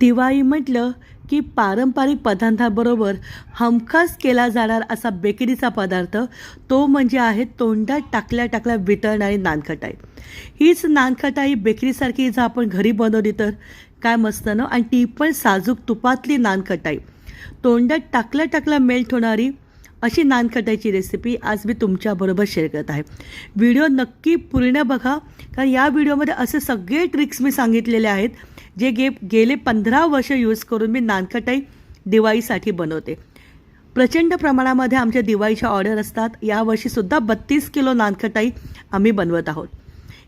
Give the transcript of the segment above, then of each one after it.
दिवाळी म्हटलं की पारंपरिक पदार्थाबरोबर हमखास केला जाणार असा बेकरीचा पदार्थ तो म्हणजे आहे तोंडात टाकल्या टाकल्या वितळणारी नानखटाई. हीच नानखटाई बेकरीसारखी जर आपण घरी बनवली तर काय मस्त ना? आणि ती पण साजूक तुपातली नानखटाई. तोंडात टाकल्या टाकल्या मेल्ट होणारी अशी नानखटाईची रेसिपी आज मी तुमच्याबरोबर शेअर करत आहे. व्हिडिओ नक्की पूर्ण बघा. कारण या व्हिडिओमध्ये असे सगळे ट्रिक्स मी सांगितलेले आहेत जे गे गेले पंधरा वर्ष यूज करून मी नानखटाई दिवाळीसाठी बनवते. प्रचंड प्रमाणामध्ये आमच्या दिवाळीच्या ऑर्डर असतात. यावर्षीसुद्धा बत्तीस किलो नानखटाई आम्ही बनवत आहोत.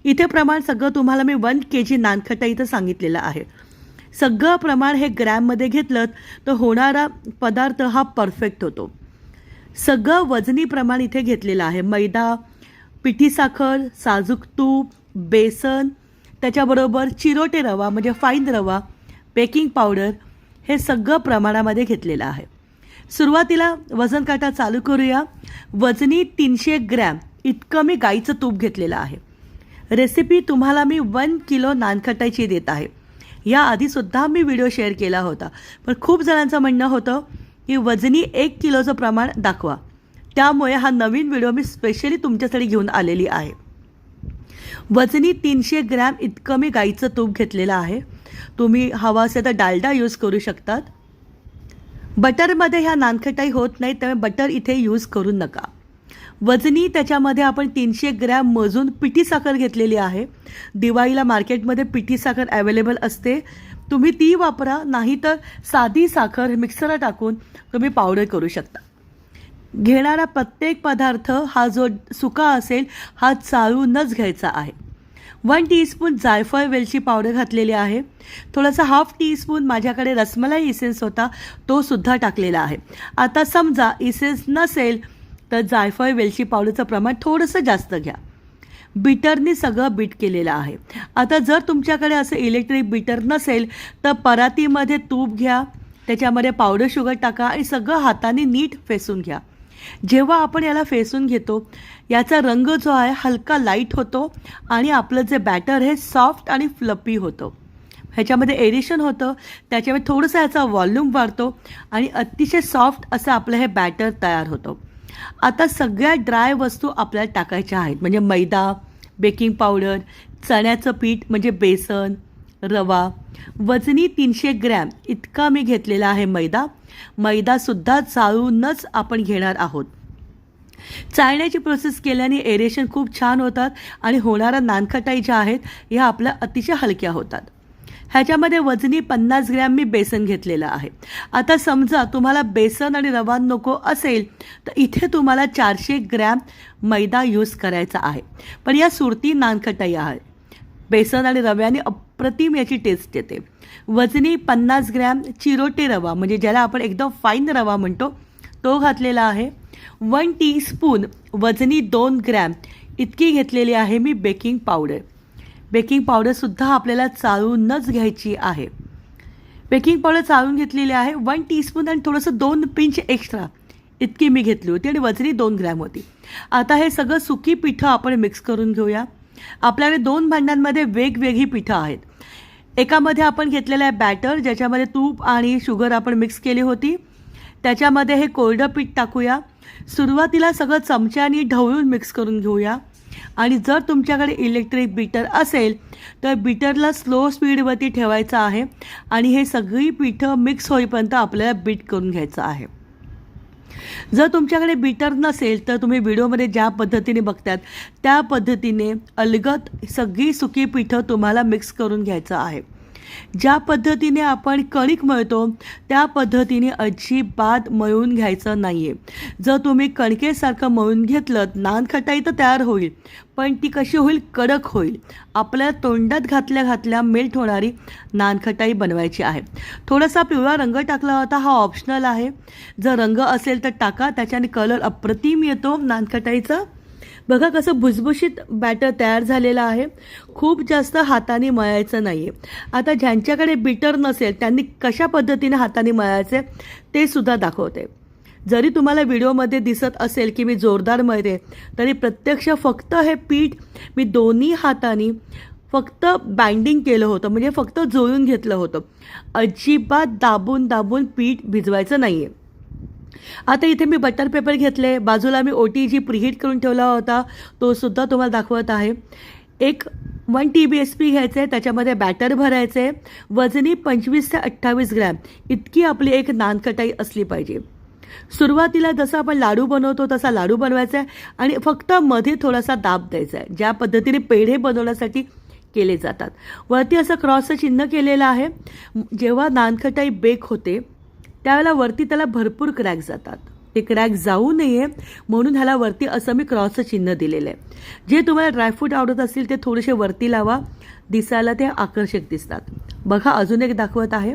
इथे प्रमाण सगळं तुम्हाला मी वन के जी नानखटाई इथं सांगितलेलं आहे. सगळं प्रमाण हे ग्रॅममध्ये घेतलं तर होणारा पदार्थ हा परफेक्ट होतो. सगळं वजनी प्रमाण इथे घेतलेलं आहे. मैदा पिठी साखर साजूक तूप बेसन त्याच्याबरोबर चिरोटे रवा म्हणजे फाईन रवा बेकिंग पावडर हे सगळं प्रमाणामध्ये घेतलेलं आहे. सुरुवातीला वजन काटा चालू करूया. वजनी तीनशे ग्रॅम इतकं मी गाईचं तूप घेतलेलं आहे. रेसिपी तुम्हाला मी वन किलो नानखटायची देत आहे. याआधीसुद्धा मी व्हिडिओ शेअर केला होता. पण खूप जणांचं म्हणणं होतं की वजनी एक किलोचं प्रमाण दाखवा. त्यामुळे हा नवीन व्हिडिओ मी स्पेशली तुमच्यासाठी घेऊन आलेली आहे. वजनी तीनशे ग्रॅम इतकं मी गाईचं तूप घेतलेलं आहे. तुम्ही हवा असेल तर डालडा यूज करू शकतात. बटरमध्ये ह्या नानखटाई होत नाही त्यामुळे बटर इथे यूज करू नका. वजनी त्याच्यामध्ये आपण तीनशे ग्रॅम मजून पिठी साखर घेतलेली आहे. दिवाळीला मार्केटमध्ये पिठी साखर अवेलेबल असते. तुम्ही ती वापरा नाही तर साधी साखर मिक्सरला टाकून तुम्ही पावडर करू शकता. घेणारा प्रत्येक पदार्थ हा जो सुका असेल हा चाळूनच घ्यायचा आहे. वन टीस्पून जायफळ वेलची पावडर घातलेली आहे. थोडासा हाफ टीस्पून माझ्याकडे रसमलाई इसेन्स होता तो सुद्धा टाकलेला आहे. आता समजा इसेन्स नसेल तर जायफळ वेलची पावडरचं प्रमाण थोडंसं जास्त घ्या. बीटरनी सगळं बीट केलेलं आहे. आता जर तुमच्याकडे असं इलेक्ट्रिक बीटर नसेल तर परातीमध्ये तूप घ्या त्याच्यामध्ये पावडर शुगर टाका आणि सगळं हाताने नीट फेसून घ्या. जेव्हा आपण याला फेसून घेतो याचा रंग जो आहे हलका लाइट होतो आणि आपलं जे बॅटर हे सॉफ्ट आणि फ्लपी होतं. ह्याच्यामध्ये एडिशन होतं त्याच्यामुळे थोडंसं याचा वॉल्यूम वाढतो आणि अतिशय सॉफ्ट असं आपलं हे बॅटर तयार होतं. आता सगळ्या ड्राय वस्तू आपल्याला टाकायच्या आहेत म्हणजे मैदा बेकिंग पावडर चण्याचं पीठ म्हणजे बेसन रवा. वजनी तीनशे ग्रॅम. इतका मी घेतलेला आहे मैदा. मैदासुद्धा चाळूनच आपण घेणार आहोत. चाळण्याची प्रोसेस केल्याने एरेशन खूप छान होतात आणि होणाऱ्या नानखटाई ज्या आहेत ह्या आपल्या अतिशय हलक्या होतात. ह्याच्यामध्ये वजनी पन्नास ग्रॅम मी बेसन घेतलेलं आहे. आता समजा तुम्हाला बेसन आणि रवा नको असेल तर इथे तुम्हाला चारशे ग्रॅम मैदा यूज करायचा आहे. पण या सुरती नानखटाई आहे बेसन आणि रव्याने अप्रतिम याची टेस्ट येते. वजनी पन्नास ग्रॅम चिरोटे रवा म्हणजे ज्याला आपण एकदम फाईन रवा म्हणतो तो घातलेला आहे. वन टीस्पून वजनी दोन ग्रॅम इतकी घेतलेली आहे मी बेकिंग पावडर बेकिंग पावडरसुद्धा आपल्याला चाळूनच घ्यायची आहे. बेकिंग पावडर चाळून घेतलेली आहे वन टीस्पून आणि थोडंसं दोन पिंच एक्स्ट्रा इतकी मी घेतली होती आणि वजनी दोन ग्रॅम होती. आता हे सगळं सुकी पिठं आपण मिक्स करून घेऊया. आपल्याकडे दोन भांड्यांमध्ये वेगवेगळी पिठं आहेत. एकामध्ये आपण घेतलेलं आहे बॅटर ज्याच्यामध्ये तूप आणि शुगर आपण मिक्स केली होती. त्याच्यामध्ये हे कोरडं पीठ टाकूया. सुरुवातीला सगळं चमच्यानी ढवळून मिक्स करून घेऊया. आणि जर तुमच्याकडे इलेक्ट्रिक बीटर असेल तर बीटरला स्लो स्पीडवरती ठेवायचं आहे. आणि हे सगळी पिठं मिक्स होईपर्यंत आपल्याला बीट करून घ्यायचं आहे. जर तुमच्याकडे बीटर नसेल तर तुम्ही व्हिडिओमध्ये ज्या पद्धतीने बघतात त्या पद्धतीने अलगत सगळी सुकी पिठं तुम्हाला मिक्स करून घ्यायचं आहे. ज्या पद्धतीने आपण कणिक मळतो त्या पद्धतीने अजिबात मळून घ्यायचं नाही आहे जर तुम्ही कणकेसारखं मळून घेतलं नानखटाई तर तयार होईल पण ती कशी होईल? कडक होईल. आपल्या तोंडात घातल्या घातल्या मेल्ट होणारी नानखटाई बनवायची आहे. थोडासा पिवळा रंग टाकला होता हा ऑप्शनल आहे. जर रंग असेल तर टाका त्याच्याने कलर अप्रतिम येतो नानखटाईचा. बघा कसं भुसभुशीत बॅटर तयार झालेलं आहे. खूप जास्त हाताने मळायचं नाही आहे आता ज्यांच्याकडे बीटर नसेल त्यांनी कशा पद्धतीने हाताने मळायचे ते सुद्धा दाखवते. जरी तुम्हाला व्हिडिओमध्ये दिसत असेल की मी जोरदार मळते तरी प्रत्यक्ष फक्त हे पीठ मी दोन्ही हाताने फक्त बाइंडिंग केलं होतं म्हणजे फक्त जोळून घेतलं होतं. अजिबात दाबून दाबून पीठ भिजवायचं नाही आहे आता इथे मी बटर पेपर घेतले. बाजूला मी ओ टी जी प्रिहीट करून ठेवला होता तो सुद्धा तुम्हाला दाखवत आहे. एक one T B S P घ्यायचं आहे त्याच्यामध्ये बॅटर भरायचं. आहे वजनी पंचवीस ते अठ्ठावीस ग्रॅम. इतकी आपली एक नानकटाई असली पाहिजे. सुरुवातीला जसं आपण लाडू बनवतो तसा लाडू बनवायचा आहे आणि फक्त मध्ये थोडासा दाब द्यायचा आहे. ज्या पद्धतीने पेढे बनवण्यासाठी केले जातात. वरती असं क्रॉसचं चिन्ह केलेलं आहे. जेव्हा नानखटाई बेक होते त्यावेळेला वरती त्याला भरपूर क्रॅक जातात. ते क्रॅक जाऊ नये म्हणून ह्याला वरती असं मी क्रॉसचं चिन्ह दिलेलं आहे. जे तुम्हाला ड्रायफ्रूट आवडत असतील ते थोडेसे वरती लावा. दिसायला ते आकर्षक दिसतात. बघा अजून एक दाखवत आहे.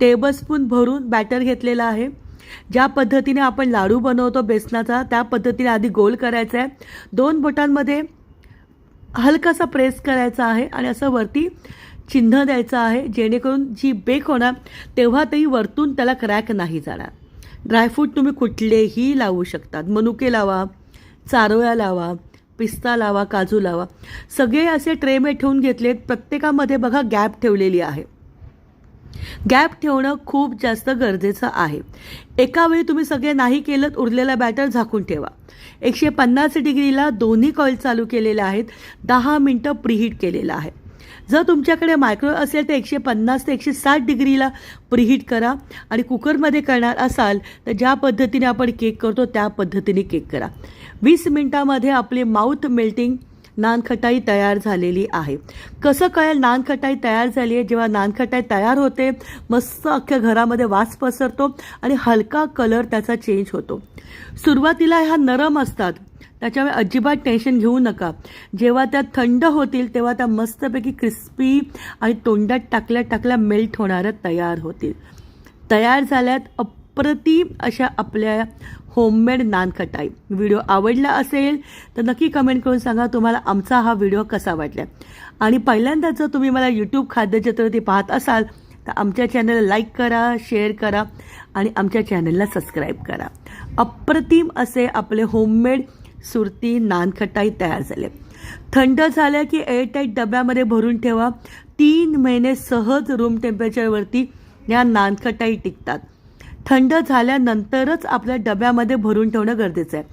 टेबलस्पून भरून बॅटर घेतलेला आहे. ज्या पद्धतीने आपण लाडू बनवतो बेसनाचा त्या पद्धतीने आधी गोल करायचा आहे. दोन बोटांमध्ये हलकासा प्रेस करायचा आहे आणि असं वरती चिन्ह द्यायचं आहे जेणेकरून जी बेक होणार तेव्हा तेही वरतून त्याला क्रॅक नाही जाणार. ड्रायफ्रूट तुम्ही कुठलेही लावू शकतात. मनुके लावा चारोळ्या लावा पिस्ता लावा काजू लावा. सगळे असे ट्रेमे ठेवून घेतलेत. प्रत्येकामध्ये बघा गॅप ठेवलेली आहे. गॅप ठेवणं खूप जास्त गरजेचं आहे. एका वेळी तुम्ही सगळे नाही केलं उरलेला बॅटर झाकून ठेवा. एकशे पन्नास डिग्रीला दोन्ही कॉईल चालू केलेले आहेत. दहा मिनटं प्रिहीट केलेलं आहे. जर तुमच्याकडे मायक्रोवेव्ह असेल तर एकशे पन्नास ते एकशे साठ डिग्रीला प्रिहीट करा आणि कुकरमध्ये करणार असाल तर ज्या पद्धतीने आपण केक करतो त्या पद्धतीने केक करा. वीस मिनटामध्ये आपली माउथ मेल्टिंग नानखटाई तयार झालेली आहे. कसं कळेल नानखटाई तयार झाली आहे? जेव्हा नानखटाई तयार होते मस्त अख्ख्या घरामध्ये वास पसरतो आणि हलका कलर त्याचा चेंज होतो. सुरुवातीला ह्या नरम असतात. त्याच्यामुळे अजिबात टेन्शन घेऊ नका. जेव्हा त्या थंड होतील तेव्हा त्या मस्तपैकी क्रिस्पी आणि तोंडात टाकल्या टाकल्या मेल्ट होणाऱ्या तयार होतील. तयार झाल्यात अप्रतिम अशा आपल्या होममेड नानखटाई. व्हिडिओ आवडला असेल तर नक्की कमेंट करून सांगा तुम्हाला आमचा हा व्हिडिओ कसा वाटला. आणि पहिल्यांदा जर तुम्ही मला यूट्यूब खाद्यचित्रती पाहत असाल तर आमच्या चॅनलला लाईक करा शेअर करा आणि आमच्या चॅनलला सबस्क्राईब करा. अप्रतिम असे आपले होममेड सुरती नानखटाई तयार झाले. थंड झाल्या की एअरटाईट डब्यामध्ये भरून ठेवा. तीन महिने सहज रूम टेम्परेचरवरती या नानखटाई टिकतात. थंड झाल्यानंतरच आपल्या डब्यामध्ये भरून ठेवणं गरजेचं आहे.